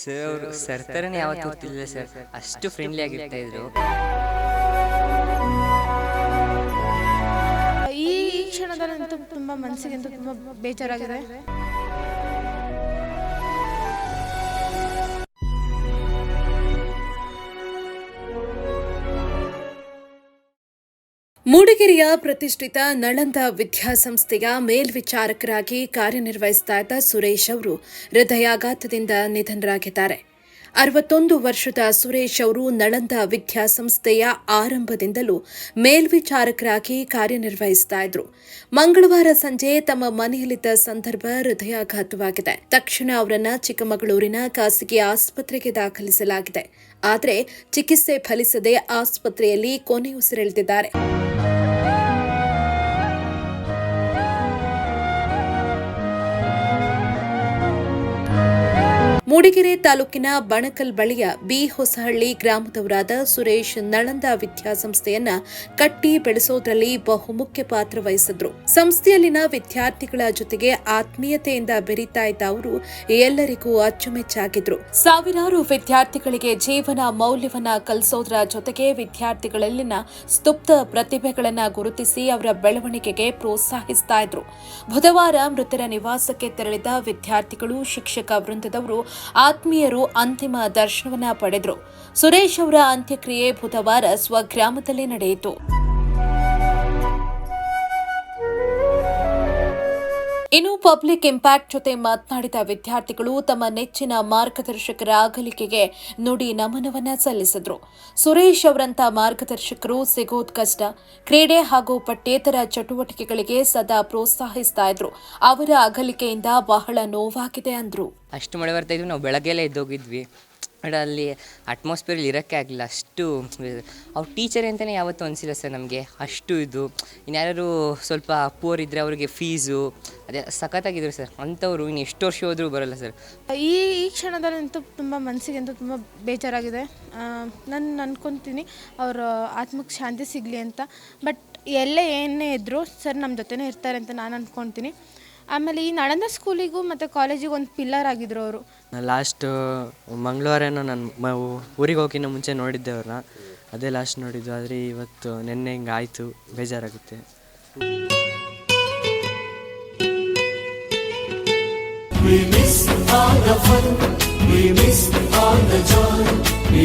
Sir sir ತರನೇ ಯಾವತ್ತೂ ಗೊತ್ತಿಲ್ಲ ಸರ್. ಅಷ್ಟು ಫ್ರೆಂಡ್ಲಿ ಆಗಿರ್ತಾ ಇದ್ರು. ಈ ಕ್ಷಣದಲ್ಲಂತೂ ತುಂಬ ಮನಸ್ಸಿಗೆ ತುಂಬ ಬೇಜಾರಾಗಿದೆ. ಮೂಡಿಗೆರೆಯ ಪ್ರತಿಷ್ಠಿತ ನಳಂದ ವಿದ್ಯಾಸಂಸ್ಥೆಯ ಮೇಲ್ವಿಚಾರಕರಾಗಿ ಕಾರ್ಯನಿರ್ವಹಿಸ್ತಾ ಇದ್ದ ಸುರೇಶ್ ಅವರು ಹೃದಯಾಘಾತದಿಂದ ನಿಧನರಾಗಿದ್ದಾರೆ. ಅರವತ್ತೊಂದು ವರ್ಷದ ಸುರೇಶ್ ಅವರು ನಳಂದ ವಿದ್ಯಾಸಂಸ್ಥೆಯ ಆರಂಭದಿಂದಲೂ ಮೇಲ್ವಿಚಾರಕರಾಗಿ ಕಾರ್ಯನಿರ್ವಹಿಸ್ತಾ ಇದ್ರು. ಮಂಗಳವಾರ ಸಂಜೆ ತಮ್ಮ ಮನೆಯಲ್ಲಿದ್ದ ಸಂದರ್ಭ ಹೃದಯಾಘಾತವಾಗಿದೆ. ತಕ್ಷಣ ಅವರನ್ನ ಚಿಕ್ಕಮಗಳೂರಿನ ಖಾಸಗಿ ಆಸ್ಪತ್ರೆಗೆ ದಾಖಲಿಸಲಾಗಿದೆ. ಆದರೆ ಚಿಕಿತ್ಸೆ ಫಲಿಸದೆ ಆಸ್ಪತ್ರೆಯಲ್ಲಿ ಕೊನೆಯುಸಿರೆಳೆದಿದ್ದಾರೆ. ಮೂಡಿಗೆರೆ ತಾಲೂಕಿನ ಬಣಕಲ್ ಬಳಿಯ ಬಿ ಹೊಸಹಳ್ಳಿ ಗ್ರಾಮದವರಾದ ಸುರೇಶ್ ನಳಂದ ವಿದ್ಯಾಸಂಸ್ಥೆಯನ್ನ ಕಟ್ಟಿ ಬೆಳೆಸೋದ್ರಲ್ಲಿ ಬಹುಮುಖ್ಯ ಪಾತ್ರ ವಹಿಸಿದ್ರು. ಸಂಸ್ಥೆಯಲ್ಲಿನ ವಿದ್ಯಾರ್ಥಿಗಳ ಜೊತೆಗೆ ಆತ್ಮೀಯತೆಯಿಂದ ಬೆರೀತಾ ಇದ್ದ ಅವರು ಎಲ್ಲರಿಗೂ ಅಚ್ಚುಮೆಚ್ಚಾಗಿದ್ರು. ಸಾವಿರಾರು ವಿದ್ಯಾರ್ಥಿಗಳಿಗೆ ಜೀವನ ಮೌಲ್ಯವನ್ನ ಕಲಿಸೋದ್ರ ಜೊತೆಗೆ ವಿದ್ಯಾರ್ಥಿಗಳಲ್ಲಿನ ಸ್ತುಪ್ತ ಪ್ರತಿಭೆಗಳನ್ನ ಗುರುತಿಸಿ ಅವರ ಬೆಳವಣಿಗೆಗೆ ಪ್ರೋತ್ಸಾಹಿಸ್ತಾ ಇದ್ರು. ಬುಧವಾರ ಮೃತರ ನಿವಾಸಕ್ಕೆ ತೆರಳಿದ ವಿದ್ಯಾರ್ಥಿಗಳು ಶಿಕ್ಷಕ ವೃಂದದವರು ಆತ್ಮೀಯರು ಅಂತಿಮ ದರ್ಶನವನ್ನ ಪಡೆದರು. ಸುರೇಶ್ ಅವರ ಅಂತ್ಯಕ್ರಿಯೆ ಬುಧವಾರ ಸ್ವಗ್ರಾಮದಲ್ಲಿ ನಡೆಯಿತು. ಇನ್ನು ಪಬ್ಲಿಕ್ ಇಂಪ್ಯಾಕ್ಟ್ ಜೊತೆ ಮಾತನಾಡಿದ ವಿದ್ಯಾರ್ಥಿಗಳು ತಮ್ಮ ನೆಚ್ಚಿನ ಮಾರ್ಗದರ್ಶಕರ ಅಗಲಿಕೆಗೆ ನುಡಿ ನಮನವನ್ನ ಸಲ್ಲಿಸಿದ್ರು. ಸುರೇಶ್ ಅವರಂತ ಮಾರ್ಗದರ್ಶಕರು ಸಿಗೋದ್ ಕಷ್ಟ ಕ್ರೀಡೆ ಹಾಗೂ ಪಠ್ಯೇತರ ಚಟುವಟಿಕೆಗಳಿಗೆ ಸದಾ ಪ್ರೋತ್ಸಾಹಿಸ್ತಾ ಇದ್ರು. ಅವರ ಅಗಲಿಕೆಯಿಂದ ಬಹಳ ನೋವಾಗಿದೆ ಅಂದ್ರು. ಅಷ್ಟು ಮಳೆ ಬರ್ತಾ ಇದ್ವಿ, ನಾವು ಬೆಳಗ್ಗೆಲ್ಲ ಎದ್ದೋಗಿದ್ವಿ. ಬಟ್ ಅಲ್ಲಿ ಅಟ್ಮಾಸ್ಫಿಯರಲ್ಲಿ ಇರೋಕ್ಕೆ ಆಗಲಿಲ್ಲ. ಅಷ್ಟು, ಅವ್ರ ಟೀಚರ್ ಅಂತಲೇ ಯಾವತ್ತೂ ಅನಿಸಿಲ್ಲ ಸರ್ ನಮಗೆ. ಅಷ್ಟು ಇದು. ಇನ್ಯಾರು ಸ್ವಲ್ಪ ಪೂರ್ ಇದ್ದರೆ ಅವ್ರಿಗೆ ಫೀಸು ಅದೇ ಸಖತ್ತಾಗಿದ್ರು ಸರ್. ಅಂಥವ್ರು ಇನ್ನು ಎಷ್ಟು ವರ್ಷ ಹೋದರೂ ಬರೋಲ್ಲ ಸರ್. ಈ ಈ ಕ್ಷಣದಲ್ಲಂತೂ ತುಂಬ ಮನಸ್ಸಿಗಂತೂ ತುಂಬ ಬೇಜಾರಾಗಿದೆ. ನಾನು ಅಂದ್ಕೊತೀನಿ ಅವ್ರ ಆತ್ಮಕ್ಕೆ ಶಾಂತಿ ಸಿಗಲಿ ಅಂತ. ಬಟ್ ಎಲ್ಲೇ ಏನೇ ಇದ್ದರೂ ಸರ್ ನಮ್ಮ ಜೊತೆನೇ ಇರ್ತಾರೆ ಅಂತ ನಾನು ಅಂದ್ಕೊತೀನಿ ಆಮೇಲೆ ಈ ನಳಂದ ಸ್ಕೂಲಿಗೂ ಮತ್ತು ಕಾಲೇಜಿಗೂ ಒಂದು ಪಿಲ್ಲರ್ ಆಗಿದ್ರು ಅವರು. ಲಾಸ್ಟ್ ಮಂಗಳವಾರನೂ ನಾನು ಮ ಊರಿಗೆ ಹೋಗಿನ ಮುಂಚೆ ನೋಡಿದ್ದೆ ಅವ್ರನ್ನ ಅದೇ ಲಾಸ್ಟ್ ನೋಡಿದ್ದು. ಆದರೆ ಇವತ್ತು ನಿನ್ನೆ ಹಿಂಗೆ ಆಯಿತು ಬೇಜಾರಾಗುತ್ತೆ.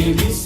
ಇದು